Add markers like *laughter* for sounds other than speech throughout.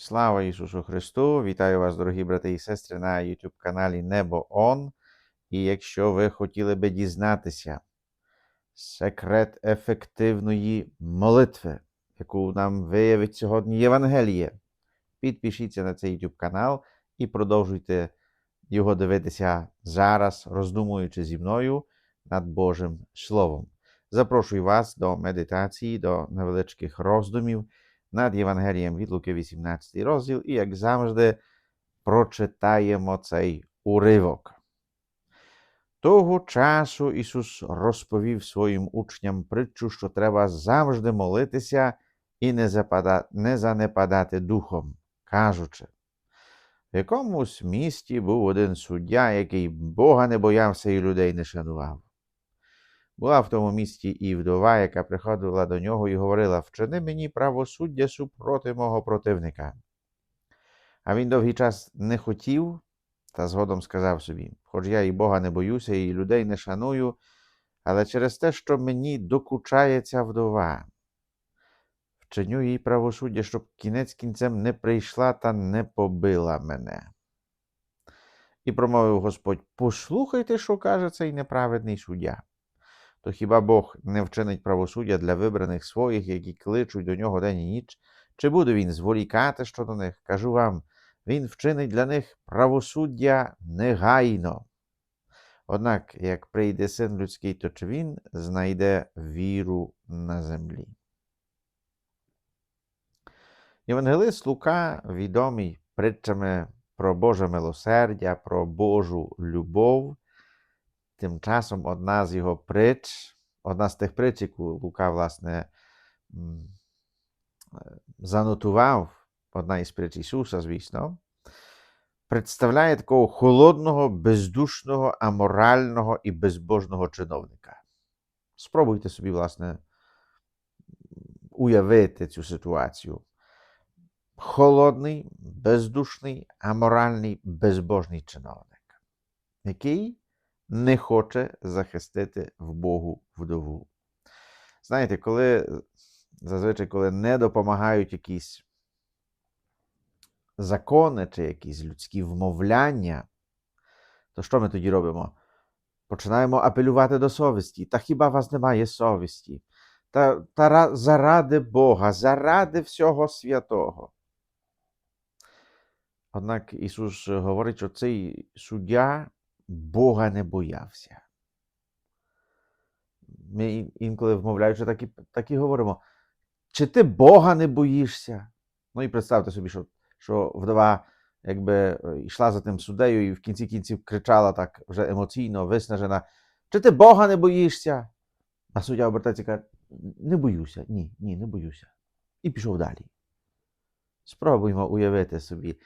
Слава Ісусу Христу! Вітаю вас, дорогі брати і сестри, на YouTube каналі Небо Он. І якщо ви хотіли би дізнатися секрет ефективної молитви, яку нам виявить сьогодні Євангеліє, підпишіться на цей YouTube канал і продовжуйте його дивитися зараз, роздумуючи зі мною над Божим Словом. Запрошую вас до медитації, до невеличких роздумів над Євангелієм від Луки 18 розділ, і, як завжди, прочитаємо цей уривок. Того часу Ісус розповів своїм учням притчу, що треба завжди молитися і не, запада... не занепадати духом, кажучи, в якомусь місті був один суддя, який Бога не боявся і людей не шанував. Була в тому місті і вдова, яка приходила до нього і говорила: Вчини мені правосуддя супроти мого противника. А він довгий час не хотів, та згодом сказав собі: Хоч я і Бога не боюся, і людей не шаную, але через те, що мені докучає ця вдова, вчиню їй правосуддя, щоб кінець кінцем не прийшла та не побила мене. І промовив Господь: Послухайте, що каже цей неправедний суддя то хіба Бог не вчинить правосуддя для вибраних своїх, які кличуть до нього день і ніч? Чи буде він зволікати щодо них? Кажу вам, він вчинить для них правосуддя негайно. Однак, як прийде син людський, то чи він знайде віру на землі? Євангелист Лука відомий притчами про Боже милосердя, про Божу любов. Тим часом одна з його притч, одна з тих притч, яку Лука, власне, занотував, одна із притч Ісуса, звісно, представляє такого холодного, бездушного, аморального і безбожного чиновника. Спробуйте собі, власне, уявити цю ситуацію. Холодний, бездушний, аморальний, безбожний чиновник, який не хоче захистити в Богу вдову. Знаєте, коли зазвичай, коли не допомагають якісь закони чи якісь людські вмовляння, то що ми тоді робимо? Починаємо апелювати до совісті. Та хіба вас немає совісті? Та, та заради Бога, заради всього святого. Однак Ісус говорить, що цей суддя Бога не боявся. Ми інколи вмовляючи, так і, так і говоримо: чи ти Бога не боїшся? Ну і представте собі, що що вдова якби йшла за тим суддею і в кінці кінців кричала так вже емоційно, виснажена: Чи ти Бога не боїшся? А суддя обертається каже: Не боюся, ні, ні, не боюся. І пішов далі. Спробуємо уявити собі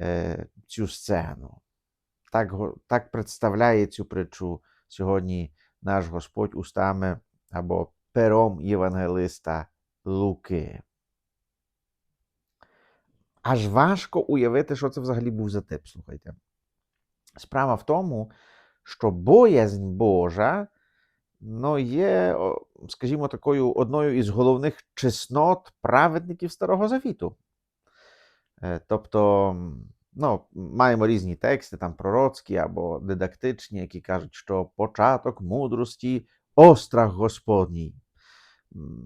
е, цю сцену. Так так представляє цю притчу сьогодні наш Господь устами або пером євангелиста Луки. Аж важко уявити, що це взагалі був за тип, слухайте. Справа в тому, що боязнь Божа ну, є, скажімо, такою одною із головних чеснот праведників Старого Завіту. Е, тобто ну, маємо різні тексти, там пророцькі або дидактичні, які кажуть, що початок мудрості острах Господній.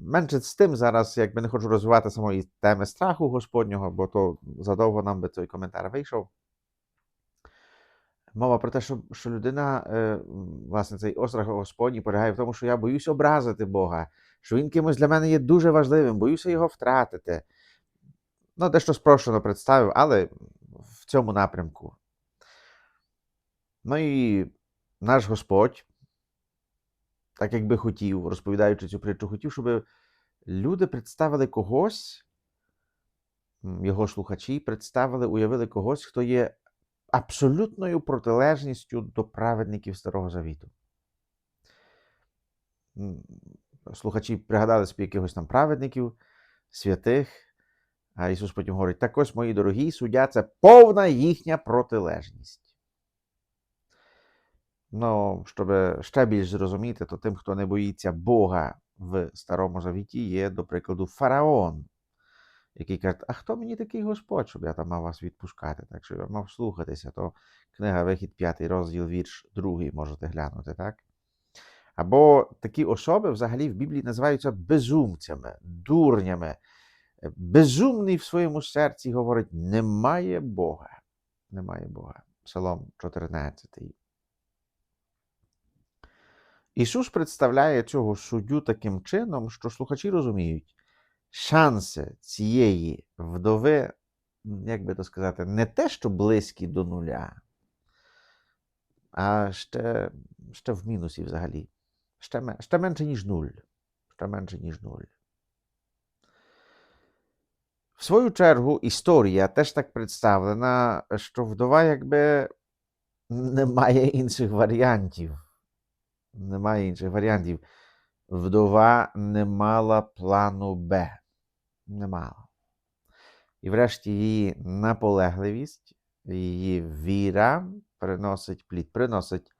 Менше з тим зараз, якби не хочу розвивати самої теми страху Господнього, бо то задовго нам би той коментар вийшов. Мова про те, що що людина, е, власне, цей острах Господній полягає в тому, що я боюсь образити Бога, що він кимось для мене є дуже важливим, боюся його втратити. Ну, дещо спрощено представив, але в цьому напрямку. Ну і наш Господь, так як би хотів, розповідаючи цю притчу, хотів, щоб люди представили когось, його слухачі представили, уявили когось, хто є абсолютною протилежністю до праведників Старого Завіту. Слухачі пригадали собі якихось там праведників, святих. А Ісус потім говорить: так ось, мої дорогі, суддя це повна їхня протилежність. Ну, щоб ще більш зрозуміти, то тим, хто не боїться Бога в Старому Завіті, є, до прикладу, фараон, який каже, а хто мені такий Господь, щоб я там мав вас відпускати, так що я мав слухатися, то книга Вихід 5 розділ, вірш 2 можете глянути, так? Або такі особи взагалі в Біблії називаються безумцями, дурнями. Безумний в своєму серці говорить: немає Бога. Немає Бога. Псалом 14. Ісус представляє цього суддю таким чином, що слухачі розуміють, шанси цієї вдови, як би то сказати, не те, що близькі до нуля, а ще, ще в мінусі взагалі. Ще, ще менше, ніж нуль. Ще менше, ніж нуль. В свою чергу, історія теж так представлена, що вдова якби не має інших варіантів. Немає інших варіантів. Вдова не мала плану Б. Не мала. І врешті її наполегливість, її віра приносить плід, приносить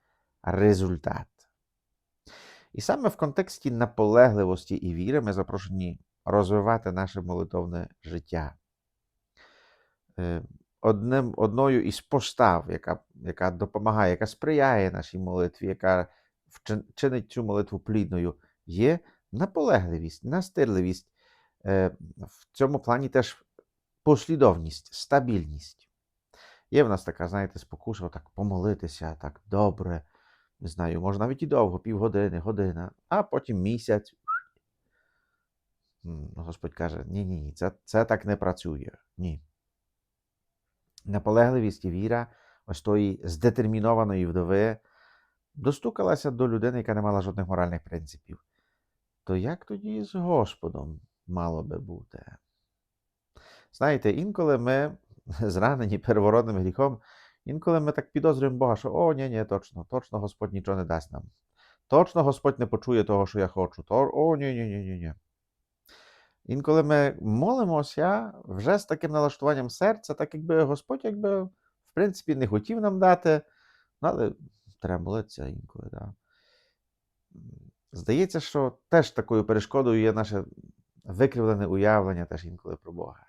результат. І саме в контексті наполегливості і віри ми запрошені розвивати наше молитовне життя. Е, Одним, одною із постав, яка, яка допомагає, яка сприяє нашій молитві, яка чинить цю молитву плідною, є наполегливість, настирливість. Е, В цьому плані теж послідовність, стабільність. Є в нас така, знаєте, спокуса так помолитися, так добре, не знаю, може навіть і довго, півгодини, година, а потім місяць. М, Господь каже: ні, ні, ні, це, це так не працює. Ні. Наполегливість і віра ось тої здетермінованої вдови достукалася до людини, яка не мала жодних моральних принципів. То як тоді з Господом мало би бути? Знаєте, інколи ми, *laughs* зранені первородним гріхом, інколи ми так підозрюємо Бога, що о, ні, ні, точно, точно Господь нічого не дасть нам. Точно Господь не почує того, що я хочу. То, о, ні, ні, ні, ні, ні. Інколи ми молимося вже з таким налаштуванням серця, так якби Господь, якби, в принципі, не хотів нам дати, ну, але треба молитися інколи. Да. Здається, що теж такою перешкодою є наше викривлене уявлення теж інколи про Бога.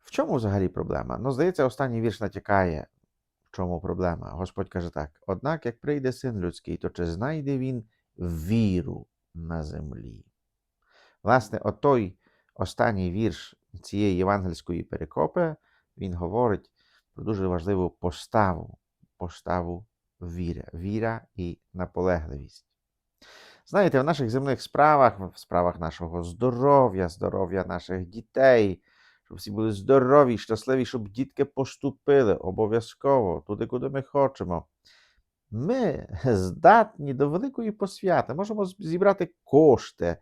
В чому взагалі проблема? Ну, здається, останній вірш натякає, в чому проблема. Господь каже так: однак, як прийде син людський, то чи знайде він віру на землі? Власне, отой останній вірш цієї євангельської перекопи, він говорить про дуже важливу поставу, поставу віри, віра і наполегливість. Знаєте, в наших земних справах, в справах нашого здоров'я, здоров'я наших дітей, щоб всі були здорові, щасливі, щоб дітки поступили обов'язково туди, куди ми хочемо. Ми здатні до великої посвяти, можемо зібрати кошти,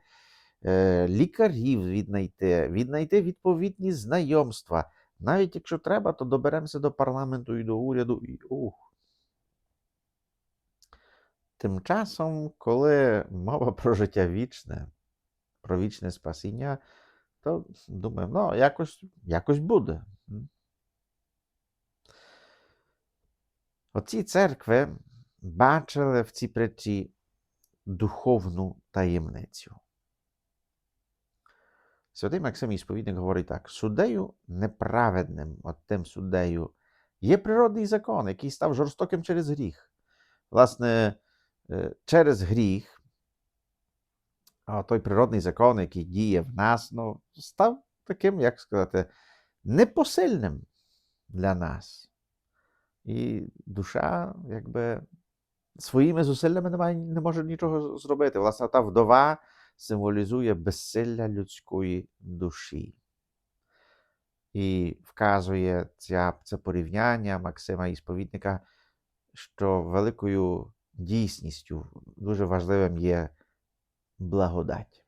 е, лікарів віднайти, віднайти відповідні знайомства. Навіть якщо треба, то доберемося до парламенту і до уряду. І, ух. Тим часом, коли мова про життя вічне, про вічне спасіння, то думаємо, ну, якось, якось буде. Оці церкви бачили в цій притчі духовну таємницю. Святий Максим Ісповідник говорить так: суддею неправедним, от тим суддею, є природний закон, який став жорстоким через гріх. Власне, е, через гріх, той природний закон, який діє в нас, ну, став таким, як сказати, непосильним для нас. І душа, якби своїми зусиллями не, має, не може нічого зробити. Власне, та вдова символізує безсилля людської душі. І вказує ця, це порівняння Максима і сповідника, що великою дійсністю дуже важливим є благодать.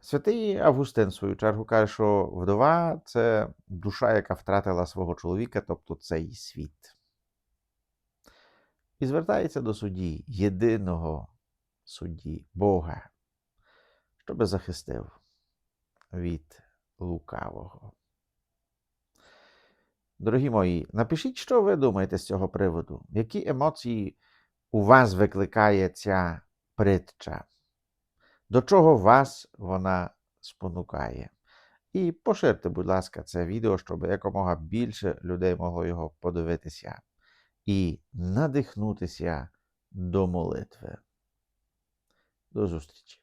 Святий Августин, в свою чергу, каже, що вдова це душа, яка втратила свого чоловіка, тобто цей світ. І звертається до судді, єдиного судді, Бога, щоби захистив від лукавого. Дорогі мої, напишіть, що ви думаєте з цього приводу. Які емоції у вас викликає ця притча? до чого вас вона спонукає. І поширте, будь ласка, це відео, щоб якомога більше людей могло його подивитися і надихнутися до молитви. До зустрічі!